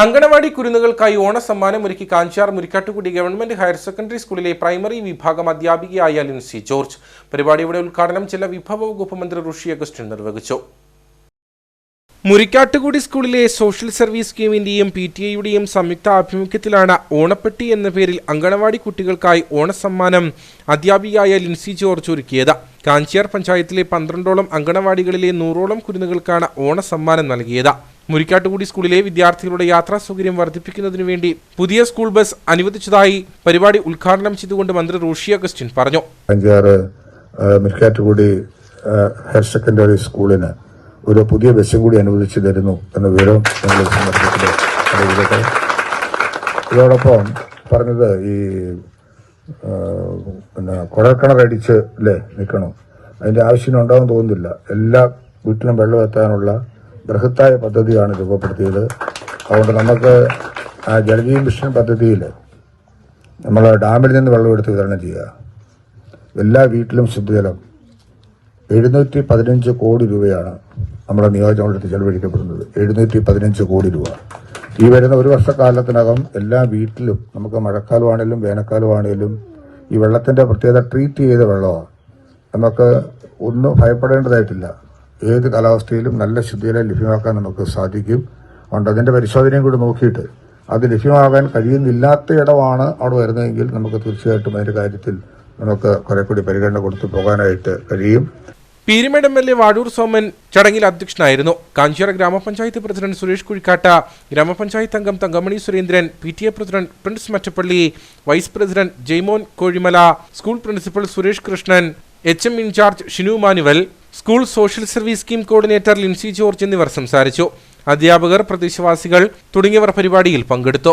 അങ്കണവാടി കുരുന്നുകൾക്കായി ഓണസമ്മാനം ഒരുക്കി Kanchar Murikkattukudi government higher secondary സ്കൂളിലെ പ്രൈമറി വിഭാഗം അധ്യാപികയായ ലിൻസി ജോർജ്. പരിപാടിയുടെ ഉദ്ഘാടനം ചില വിഭവ വകുപ്പ് മന്ത്രി ഋഷി അഗസ്റ്റിൻ നിർവഹിച്ചു. മുരിക്കാട്ടുകുടി സ്കൂളിലെ സോഷ്യൽ സർവീസ് സ്കീമിന്റെയും പി ടി ഐയുടെയും സംയുക്ത ആഭിമുഖ്യത്തിലാണ് ഓണപ്പെട്ടി എന്ന പേരിൽ അങ്കണവാടി കുട്ടികൾക്കായി ഓണസമ്മാനം അധ്യാപികയായ ലിൻസി ജോർജ് ഒരുക്കിയത്. കാഞ്ചിയാർ പഞ്ചായത്തിലെ പന്ത്രണ്ടോളം അങ്കണവാടികളിലെ നൂറോളം കുരുന്നുകൾക്കാണ് ഓണസമ്മാനം നൽകിയത്. മുരിക്കാട്ടുകുടി സ്കൂളിലെ വിദ്യാർത്ഥികളുടെ യാത്രാ സൗകര്യം വർദ്ധിപ്പിക്കുന്നതിനു വേണ്ടി പുതിയ സ്കൂൾ ബസ് അനുവദിച്ചതായി പരിപാടി ഉദ്ഘാടനം ചെയ്തുകൊണ്ട് മന്ത്രി റോഷി അഗസ്റ്റിൻ പറഞ്ഞു. അഞ്ചാറ് മിൽക്കാറ്റുകൂടി ഹയർ സെക്കൻഡറി സ്കൂളിന് ഒരു പുതിയ ബസ്സും കൂടി അനുവദിച്ചു തരുന്നു എന്ന വിവരം ഇതോടൊപ്പം പറഞ്ഞത് ഈ പിന്നെ കുഴൽക്കിണറടിച്ച് അല്ലേ നിൽക്കണം. അതിന്റെ ആവശ്യം ഉണ്ടാവും തോന്നുന്നില്ല. എല്ലാ വീട്ടിലും വെള്ളം എത്താനുള്ള ബൃഹത്തായ പദ്ധതിയാണ് രൂപപ്പെടുത്തിയത്. അതുകൊണ്ട് നമുക്ക് ആ ജലജീവൻ മിഷൻ പദ്ധതിയിൽ നമ്മൾ ഡാമിൽ നിന്ന് വെള്ളമെടുത്ത് വിതരണം ചെയ്യുക. എല്ലാ വീട്ടിലും ശുദ്ധജലം എഴുന്നൂറ്റി പതിനഞ്ച് കോടി രൂപയാണ് നമ്മുടെ നിയോജകമണ്ഡലത്തിൽ ചെലവഴിക്കപ്പെടുന്നത്. എഴുന്നൂറ്റി പതിനഞ്ച് കോടി രൂപ. ഈ വരുന്ന ഒരു വർഷക്കാലത്തിനകം എല്ലാ വീട്ടിലും നമുക്ക് മഴക്കാലമാണേലും വേനൽക്കാലമാണേലും ഈ വെള്ളത്തിന്റെ പ്രത്യേകത ട്രീറ്റ് ചെയ്ത വെള്ളമാണ്. നമുക്ക് ഒന്നും ഭയപ്പെടേണ്ടതായിട്ടില്ല. ഏത് കാലാവസ്ഥയിലും നല്ല ശുദ്ധജലം ലഭ്യമാക്കാൻ നമുക്ക് സാധിക്കും. അതുകൊണ്ട് അതിന്റെ പരിശോധനയും കൂടി നോക്കിയിട്ട് അത് ലഭ്യമാകാൻ കഴിയുന്നില്ലാത്ത ഇടമാണ് അവിടെ വരുന്നതെങ്കിൽ നമുക്ക് തീർച്ചയായിട്ടും അതിന്റെ കാര്യത്തിൽ നമുക്ക് കുറെ കൂടി പരിഗണന കൊടുത്തു പോകാനായിട്ട് കഴിയും. Peermade M L A Vadoor Soman ചടങ്ങിൽ അധ്യക്ഷനായിരുന്നു. കാഞ്ചിയാർ ഗ്രാമപഞ്ചായത്ത് പ്രസിഡന്റ് സുരേഷ് കുഴിക്കാട്ട ഗ്രാമപഞ്ചായത്ത് അംഗം Thankamani Surendran P T A president Prince Mattappally vice president Jaimon Kozhimala school principal Suresh Krishnan H M incharge Shinu Manuel school social service scheme coordinator Lincy George എന്നിവർ സംസാരിച്ചു. അധ്യാപകർ പ്രദേശവാസികൾ തുടങ്ങിയവർ പരിപാടിയിൽ പങ്കെടുത്തു.